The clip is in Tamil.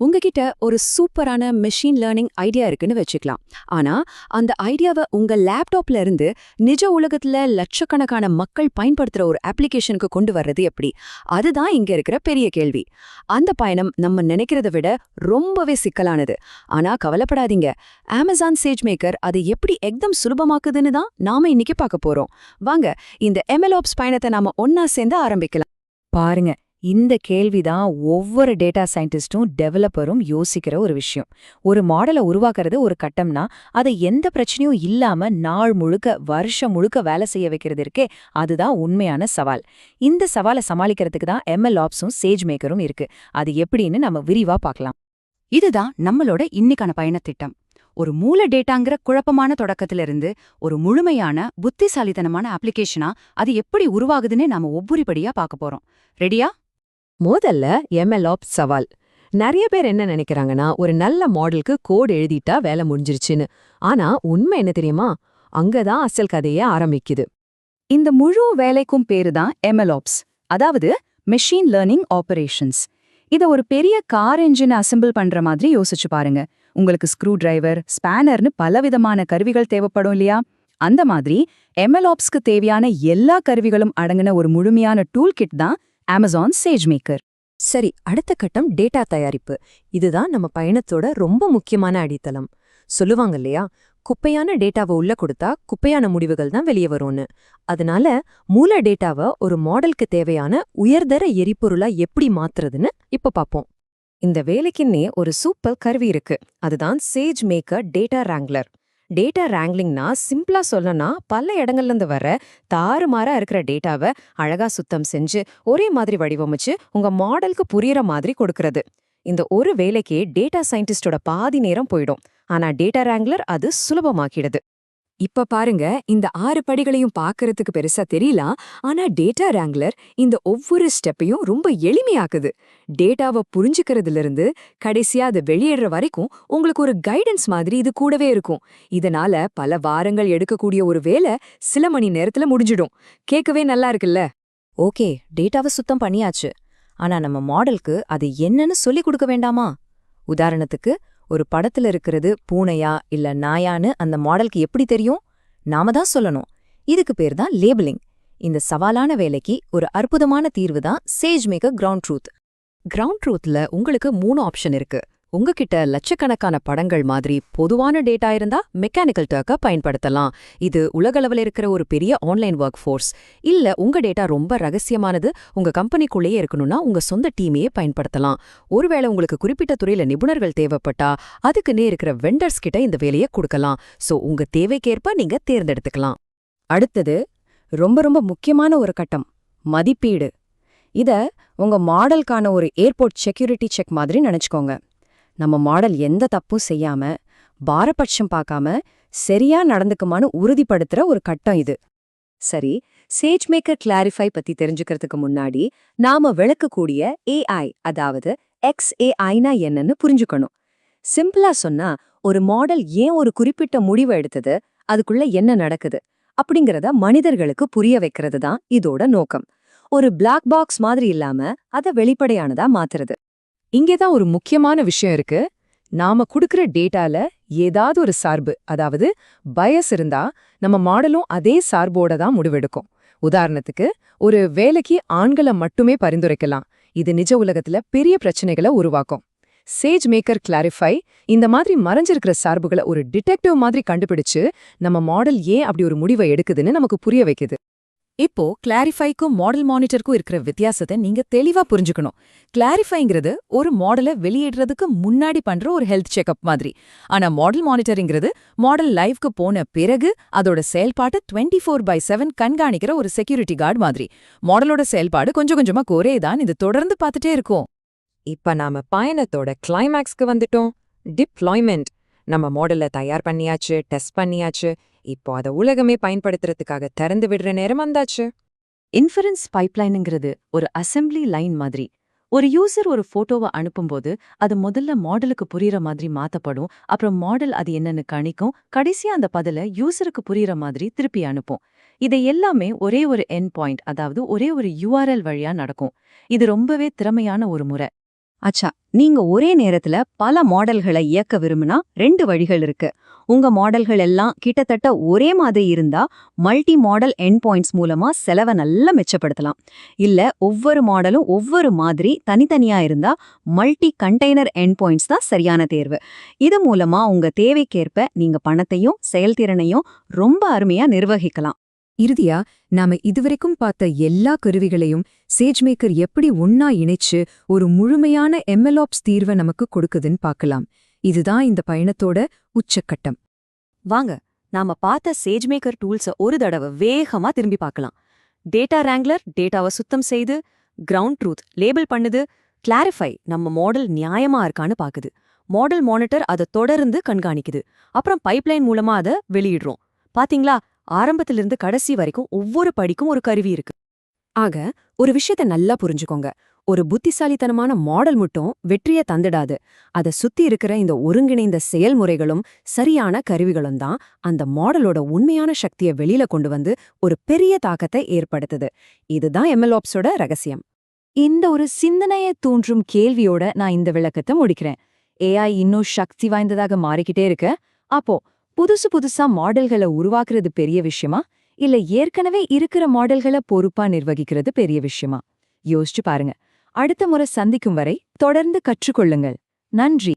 உங்ககிட்ட ஒரு சூப்பரான மெஷின் லேர்னிங் ஐடியா இருக்குன்னு வச்சுக்கலாம். ஆனா அந்த ஐடியாவை உங்க லேப்டாப்ல இருந்து நிஜ உலகத்துல லட்சக்கணக்கான மக்கள் பயன்படுத்துற ஒரு அப்ளிகேஷனுக்கு கொண்டு வர்றது எப்படி? அதுதான் இங்க இருக்கிற பெரிய கேள்வி. அந்த பயணம் நம்ம நினைக்கிறத விட ரொம்பவே சிக்கலானது. ஆனா கவலைப்படாதீங்க. அமேசான் சேஜ் மேக்கர் அது எப்படி எக்தம் சுலபமாக்குதுன்னு தான் நாம இன்னைக்கு பார்க்க போறோம். வாங்க இந்த எம்எல்ஓப்ஸ் பயணத்தை நாம ஒன்னா சேர்ந்து ஆரம்பிக்கலாம். பாருங்க இந்த கேள்விதான் ஒவ்வொரு டேட்டா சயின்டிஸ்டும் டெவலப்பரும் யோசிக்கிற ஒரு விஷயம். ஒரு மாடலை உருவாக்குறது ஒரு கட்டம்னா அதை எந்த பிரச்சனையும் இல்லாம நாள் முழுக்க வருஷம் முழுக்க வேலை செய்ய வைக்கிறது இருக்கே அதுதான் உண்மையான சவால். இந்த சவாலை சமாளிக்கிறதுக்கு தான் எம்எல் ஆப்ஸும் சேஜ் மேக்கரும் இருக்கு. அது எப்படின்னு நம்ம விரிவா பார்க்கலாம். இதுதான் நம்மளோட இன்னிக்கான பயணத்திட்டம் ஒரு மூல டேட்டாங்கிற குழப்பமான தொடக்கத்துல இருந்து ஒரு முழுமையான புத்திசாலித்தனமான அப்ளிகேஷனா அது எப்படி உருவாகுதுன்னு நாம ஒவ்வொருபடியா பார்க்க போறோம். ரெடியா முதல்ல எம்எல்ஆப் சவால். நிறைய பேர் என்ன நினைக்கிறாங்கன்னா ஒரு நல்ல மாடலுக்கு கோட் எழுதிட்டா வேலை முடிஞ்சிருச்சுன்னு. ஆனா உண்மை என்ன தெரியுமா? அங்கதான் அசல் கதையே ஆரம்பிக்குது. இந்த முழு வேலைக்கும் பேரு தான் எம்எல்ஓப்ஸ் அதாவது மெஷின் லேர்னிங் ஆபரேஷன்ஸ் இத ஒரு பெரிய கார் என்ஜின் அசெம்பிள் பண்ற மாதிரி யோசிச்சு பாருங்க. உங்களுக்கு ஸ்க்ரூ டிரைவர் ஸ்பேனர்னு பலவிதமான கருவிகள் தேவைப்படும் இல்லையா? அந்த மாதிரி எம்எல்ஆப்ஸ்க்கு தேவையான எல்லா கருவிகளும் அடங்கின ஒரு முழுமையான டூல் கிட் தான் அமேசான் சேஜ் மேக்கர் சரி அடுத்த கட்டம் டேட்டா தயாரிப்பு. இதுதான் நம்ம பயணத்தோட ரொம்ப முக்கியமான அடித்தளம். சொல்லுவாங்க இல்லையா? குப்பையான டேட்டாவை உள்ள கொடுத்தா குப்பையான முடிவுகள் தான் வெளியே வரும்னு. அதனால மூல டேட்டாவை ஒரு மாடலுக்கு தேவையான உயர்தர எரிபொருளா எப்படி மாத்துறதுன்னு இப்ப பாப்போம். இந்த வேலைக்குன்னே ஒரு சூப்பர் கருவி இருக்கு. அதுதான் SageMaker data wrangler data ரேங்க்லிங்னா சிம்பிளா சொல்லனா பல இடங்கள்ல இருந்து வர தாறுமாறா இருக்கிற டேட்டாவை அழகா சுத்தம் செஞ்சு ஒரே மாதிரி வடிவமைச்சு உங்க மாடலுக்கு புரியற மாதிரி கொடுக்கறது. இந்த ஒரு வேலைக்கே டேட்டா சயின்டிஸ்டோட பாதி நேரம் போயிடும். ஆனா டேட்டா ரேங்க்லர் அது சுலபமாக்கிடுது. இப்ப பாருங்க இந்த ஆறு படிகளையும் பாக்குறதுக்கு பெருசா தெரியலாம் ஆனா டேட்டா ரேங்க்லர் இந்த ஒவ்வொரு ஸ்டெப்பையும் ரொம்ப எளிமையாக்குது. டேட்டாவை புரிஞ்சுக்கிறதுல இருந்து கடைசியா அதை வெளியிடுற வரைக்கும் உங்களுக்கு ஒரு கைடன்ஸ் மாதிரி இது கூடவே இருக்கும். இதனால பல வாரங்கள் எடுக்கக்கூடிய ஒரு வேலை சில மணி நேரத்துல முடிஞ்சிடும். கேட்கவே நல்லா இருக்குல்ல? ஓகே டேட்டாவை சுத்தம் பண்ணியாச்சு. ஆனா நம்ம மாடலுக்கு அது என்னன்னு சொல்லிக் கொடுக்க வேண்டாமா? உதாரணத்துக்கு ஒரு படத்துல இருக்கிறது பூனையா இல்ல நாயான்னு அந்த மாடலுக்கு எப்படி தெரியும்? நாம தான் சொல்லணும். இதுக்கு பேர் தான் லேபிளிங். இந்த சவாலான வேலைக்கு ஒரு அற்புதமான தீர்வு தான் SageMaker ground truth. Ground ட்ரூத்ல உங்களுக்கு மூணு ஆப்ஷன் இருக்கு. உங்ககிட்ட லட்சக்கணக்கான படங்கள் மாதிரி பொதுவான டேட்டா இருந்தா மெக்கானிக்கல் டர்க்கை பயன்படுத்தலாம். இது உலகளவில் இருக்கிற ஒரு பெரிய ஆன்லைன் ஒர்க் ஃபோர்ஸ் இல்ல உங்க டேட்டா ரொம்ப ரகசியமானது உங்க கம்பெனிக்குள்ளேயே இருக்கணும்னா உங்க சொந்த டீமையே பயன்படுத்தலாம். ஒருவேளை உங்களுக்கு குறிப்பிட்ட துறையில நிபுணர்கள் தேவைப்பட்டா அதுக்குன்னே இருக்கிற வெண்டர்ஸ் கிட்ட இந்த வேலையை கொடுக்கலாம். சோ உங்க தேவைக்கேற்ப நீங்க தேர்ந்தெடுத்துக்கலாம். அடுத்தது ரொம்ப ரொம்ப முக்கியமான ஒரு கட்டம் மதிப்பீடு. இத உங்க மாடலுக்கான ஒரு ஏர்போர்ட் செக்யூரிட்டி செக் மாதிரி நினைச்சுக்கோங்க. நம்ம மாடல் எந்த தப்பும் செய்யாம பாரபட்சம் பார்க்காம சரியா நடந்துக்குமான்னு உறுதிப்படுத்துற ஒரு கட்டம் இது. சரி சேஜ் மேக்கர் கிளாரிஃபை பத்தி தெரிஞ்சுக்கிறதுக்கு முன்னாடி நாம விளக்கக்கூடிய ஏஐ அதாவது எக்ஸ் ஏஐனா என்னன்னு புரிஞ்சுக்கணும். சிம்பிளா சொன்னா ஒரு மாடல் ஏன் ஒரு குறிப்பிட்ட முடிவு எடுத்தது அதுக்குள்ள என்ன நடக்குது அப்படிங்கறத மனிதர்களுக்கு புரிய வைக்கிறது தான் இதோட நோக்கம். ஒரு பிளாக் பாக்ஸ் மாதிரி இல்லாம அத வெளிப்படையானதா மாத்துறது. இங்கேதான் ஒரு முக்கியமான விஷயம் இருக்கு. நாம குடுக்கிற டேட்டால ஏதாவது ஒரு சார்பு அதாவது பயஸ் இருந்தா நம்ம மாடலும் அதே சார்போட தான் முடிவெடுக்கும். உதாரணத்துக்கு ஒரு வேலைக்கு ஆண்களை மட்டுமே பரிந்துரைக்கலாம். இது நிஜ உலகத்துல பெரிய பிரச்சனைகளை உருவாக்கும். சேஜ் மேக்கர் கிளாரிஃபை இந்த மாதிரி மறைஞ்சிருக்கிற சார்புகளை ஒரு டிடெக்டிவ் மாதிரி கண்டுபிடிச்சு நம்ம மாடல் ஏன் அப்படி ஒரு முடிவை எடுக்குதுன்னு நமக்கு புரிய வைக்குது. இப்போ கிளாரிஃபைக்கும் மாடல் மானிட்டருக்கும் இருக்கிற வித்தியாசத்தை நீங்க தெளிவா புரிஞ்சுக்கணும். கிளாரிஃபைங்கிறது ஒரு மாடலை வெளியிடுறதுக்கு முன்னாடி பண்ற ஒரு ஹெல்த் செக்அப் மாதிரி. ஆனா மாடல் மானிட்டரிங்கிறது மாடல் லைஃப்க்கு போன பிறகு அதோட செயல்பாட்டை டுவெண்ட்டி ஃபோர் பை செவன் கண்காணிக்கிற ஒரு செக்யூரிட்டி கார்டு மாதிரி. மாடலோட செயல்பாடு கொஞ்சம் கொஞ்சமா குறையதான் இது தொடர்ந்து பார்த்துட்டே இருக்கும். இப்ப நாம பயணத்தோட கிளைமேக்ஸ்க்கு வந்துட்டோம். டிப்ளாய்மெண்ட் நம்ம மாடலை தயார் பண்ணியாச்சு டெஸ்ட் பண்ணியாச்சு. இப்போ அதை உலகமே பயன்படுத்துறதுக்காக திறந்து விடுற நேரம் வந்தாச்சு. இன்ஃபரன்ஸ் பைப்லைனுங்கிறது ஒரு அசெம்பிளி லைன் மாதிரி. ஒரு யூசர் ஒரு ஃபோட்டோவை அனுப்பும்போது அது முதல்ல மாடலுக்கு புரியற மாதிரி மாத்தப்படும் அப்புறம் மாடல் அது என்னன்னு கணிக்கும் கடைசியா அந்த பதில யூசருக்கு புரியற மாதிரி திருப்பி அனுப்பும். இதை எல்லாமே ஒரே ஒரு என் பாயிண்ட் அதாவது ஒரே ஒரு யூஆர்எல் வழியா நடக்கும். இது ரொம்பவே திறமையான ஒரு முறை. அச்சா நீங்க ஒரே நேரத்துல பல மாடல்களை இயக்க விரும்பினா ரெண்டு வழிகள் இருக்கு. உங்க மாடல்கள் எல்லாம் கிட்டத்தட்ட ஒரே மாதிரி இருந்தா மல்டி மாடல் எண்ட் பாயிண்ட்ஸ் மூலமா செலவை நல்லா மிச்சப்படுத்தலாம். இல்ல ஒவ்வொரு மாடலும் ஒவ்வொரு மாதிரி தனித்தனியா இருந்தா மல்டி கண்டெய்னர் எண்ட் பாயிண்ட்ஸ் தான் சரியான தேர்வு. இது மூலமா உங்க தேவைக்கேற்ப நீங்க பணத்தையும் செயல்திறனையும் ரொம்ப அருமையா நிர்வகிக்கலாம். இறுதியா நாம இதுவரைக்கும் பார்த்த எல்லா கருவிகளையும் சேஜ்மேக்கர் எப்படி ஒன்னா இணைச்சு ஒரு முழுமையான எம்எல்ஆப்ஸ் தீர்வை நமக்கு கொடுக்குதுன்னு பார்க்கலாம். இதுதான் இந்த பயணத்தோட உச்சக்கட்டம். வாங்க நாம பார்த்த சேஜ்மேக்கர் டூல்ஸ ஒரு தடவை வேகமா திரும்பி பார்க்கலாம். டேட்டா ரேங்க்லர் டேட்டாவை சுத்தம் செய்து கிரவுண்ட் ட்ரூத் லேபிள் பண்ணுது கிளாரிஃபை நம்ம மாடல் நியாயமா இருக்கான்னு பாக்குது மாடல் மானிட்டர் அதை தொடர்ந்து கண்காணிக்குது. அப்புறம் பைப்லைன் மூலமா அதை வெளியிடுறோம். பாத்தீங்களா? ஆரம்பத்திலிருந்து கடைசி வரைக்கும் ஒவ்வொரு படிக்கும் ஒரு கருவி இருக்கு. ஆக ஒரு விஷயத்த நல்லா புரிஞ்சுக்கோங்க. ஒரு புத்திசாலித்தனமான மாடல் மட்டும் வெற்றிய தந்துடாது. அத சுத்தி இருக்கிற இந்த ஒருங்கிணைந்த செயல்முறைகளும் சரியான கருவிகளும் தான் அந்த மாடலோட உண்மையான சக்தியை வெளியில கொண்டு வந்து ஒரு பெரிய தாக்கத்தை ஏற்படுத்துது. இதுதான் எம்எல்ஆப்ஸோட ரகசியம். இந்த ஒரு சிந்தனையை தூண்டும் கேள்வியோட நான் இந்த விளக்கத்தை முடிக்கிறேன். ஏஐ இன்னும் சக்தி வாய்ந்ததாக மாறிக்கிட்டே இருக்க. அப்போ புதுசு புதுசா மாடல்களை உருவாக்குறது பெரிய விஷயமா? இல்ல ஏற்கனவே இருக்கிற மாடல்களை பொறுப்பா நிர்வகிக்கிறது பெரிய விஷயமா? யோசிச்சு பாருங்க. அடுத்த முறை சந்திக்கும் வரை தொடர்ந்து கற்றுக்கொள்ளுங்கள். நன்றி.